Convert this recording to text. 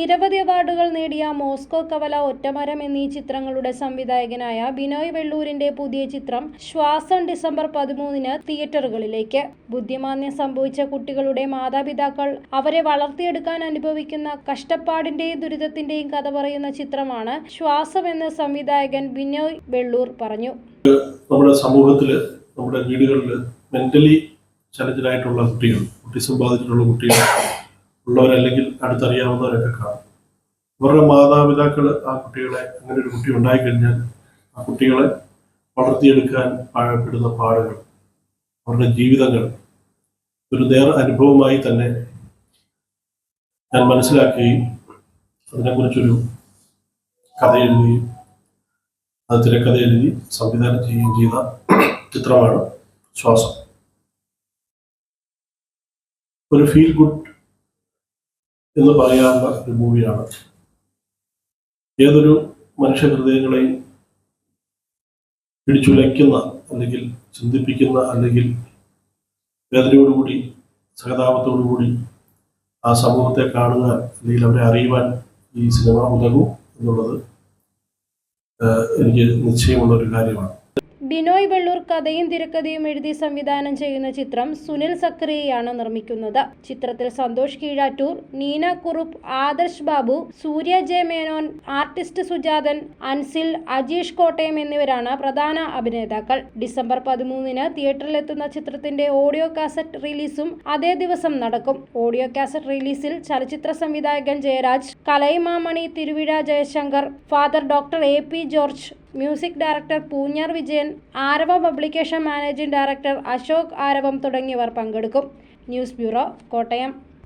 നിരവധി അവാർഡുകൾ നേടിയ മോസ്കോ കവല ഒറ്റമരം എന്നീ ചിത്രങ്ങളുടെ സംവിധായകനായ ബിനോയ് വെള്ളൂരിന്റെ പുതിയ ചിത്രം ശ്വാസം ഡിസംബർ പതിമൂന്നിന് തിയേറ്ററുകളിലേക്ക്. ബുദ്ധിമാന്യം സംഭവിച്ച കുട്ടികളുടെ മാതാപിതാക്കൾ അവരെ വളർത്തിയെടുക്കാൻ അനുഭവിക്കുന്ന കഷ്ടപ്പാടിന്റെയും ദുരിതത്തിന്റെയും കഥ പറയുന്ന ചിത്രമാണ് ശ്വാസം എന്ന് സംവിധായകൻ ബിനോയ് വെള്ളൂർ പറഞ്ഞു. നമ്മുടെ സമൂഹത്തിൽ നമ്മുടെ വീടുകളിൽ മെന്റലി ചലഞ്ചിലായിട്ടുള്ള കുട്ടികൾ കുട്ടി ബാധിച്ചിട്ടുള്ള കുട്ടികൾ ഉള്ളവരല്ലെങ്കിൽ അടുത്തറിയാവുന്നവരൊക്കെ കാണും. അവരുടെ മാതാപിതാക്കൾ ആ കുട്ടികളെ അങ്ങനെ ഒരു കുട്ടി ഉണ്ടായിക്കഴിഞ്ഞാൽ ആ കുട്ടികളെ വളർത്തിയെടുക്കാൻ പാഴപ്പെടുന്ന പാടുകൾ അവരുടെ ജീവിതങ്ങൾ ഒരു നേർ അനുഭവമായി തന്നെ ഞാൻ മനസ്സിലാക്കുകയും അതിനെക്കുറിച്ചൊരു കഥ എഴുതുകയും അത് തിരക്കഥ എഴുതി സംവിധാനം ചെയ്യുകയും ചെയ്ത ചിത്രമാണ് ശ്വാസം. ഒരു ഫീൽ ഗുഡ് എന്ന് പറയാവുന്ന ഒരു മൂവിയാണ് ഏതൊരു മനുഷ്യ ഹൃദയങ്ങളെയും പിടിച്ചുലയ്ക്കുന്ന അല്ലെങ്കിൽ ചിന്തിപ്പിക്കുന്ന അല്ലെങ്കിൽ വേദനയോടുകൂടി സഹതാപത്തോടുകൂടി ആ സമൂഹത്തെ കാണുക അല്ലെങ്കിൽ അവരെ അറിയുവാൻ ഈ സിനിമ ഉതകും എന്നുള്ളത് എനിക്ക് നിശ്ചയമുള്ള ഒരു കാര്യമാണ്. ബിനോയ് വെള്ളൂർ കഥയും തിരക്കഥയും എഴുതി സംവിധാനം ചെയ്യുന്ന ചിത്രം സുനിൽ സക്രിയയാണ് നിർമ്മിക്കുന്നത്. ചിത്രത്തിൽ സന്തോഷ് കീഴാറ്റൂർ നീന കുറുപ്പ് ആദർശ് ബാബു സൂര്യ ജെ മേനോൻ ആർട്ടിസ്റ്റ് സുജാതൻ അൻസിൽ അജീഷ് കോട്ടയം എന്നിവരാണ് പ്രധാന അഭിനേതാക്കൾ. ഡിസംബർ പതിമൂന്നിന് തിയേറ്ററിലെത്തുന്ന ചിത്രത്തിന്റെ ഓഡിയോ കാസറ്റ് റിലീസും അതേ ദിവസം നടക്കും. ഓഡിയോ കാസറ്റ് റിലീസിൽ ചലച്ചിത്ര സംവിധായകൻ Jayaraj Kalaimamani Thiruvizha Jayashankar father doctor A P George music director Poonjar Vijayan Arava publication managing director Ashok Aravam തുടങ്ങിയവർ പങ്കെടുക്കും. News bureau Kottayam.